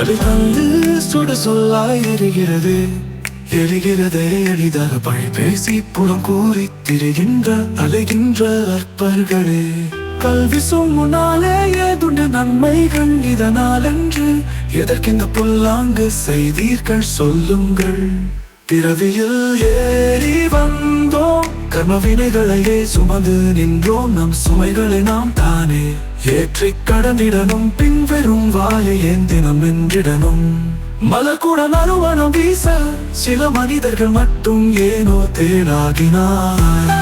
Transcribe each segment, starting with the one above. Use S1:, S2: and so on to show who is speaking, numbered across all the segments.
S1: அது வந்து சுடு சொல்லாய் எரிகிறது. எரிகிறதே எளிதாக பழி பேசி புறம் கூறி திரிகின்ற அலைகின்ற அற்பர்களே. கல்வி சொல்லுனாலே ஏதுண்டு நன்மைகள் இதனால் என்று எதற்கிந்த புல்லாங்கு செய்தீர்கள் சொல்லுங்கள். பிறவியில் ஏறி வந்த கர்ம வினைகளையே சுமந்து நின்றோம் நம் சுமைகளை நாம் தானே. ஏற்றி கடந்திடனும் பின்வரும் வாயை ஏந்தினம் நின்றிடனும் மலர் கூட நறுவனம் வீச சில மனிதர்கள் மட்டும் ஏனோ தேனாகினார்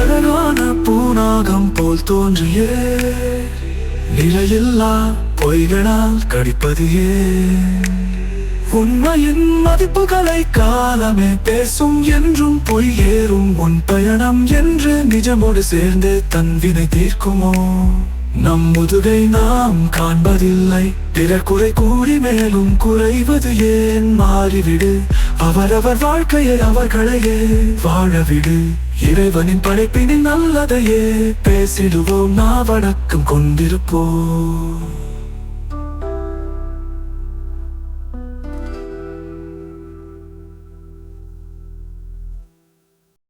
S1: அழகான பூனாகம் போல் தோன்றியே. நிலையில்லா பொய்களால் கடிப்பதையே. உண்மையின் மதிப்புகளை காலமே பேசும் என்றும் பொய் ஏறும் உன் பயணம் என்று நிஜமோடு சேர்ந்து தன்வினை தீர்க்குமோ? நம் முதுகை நாம் காண்பதில்லை. பிற குறை கூடி மேலும் குறைவது ஏன் மாறிவிடு. அவரவர் வாழ்க்கையை அவர்களையே வாழவிடு. இறைவனின் படைப்பினின் நல்லதையே பேசிடுவோம் நான் வணக்கம் கொண்டிருப்போம்.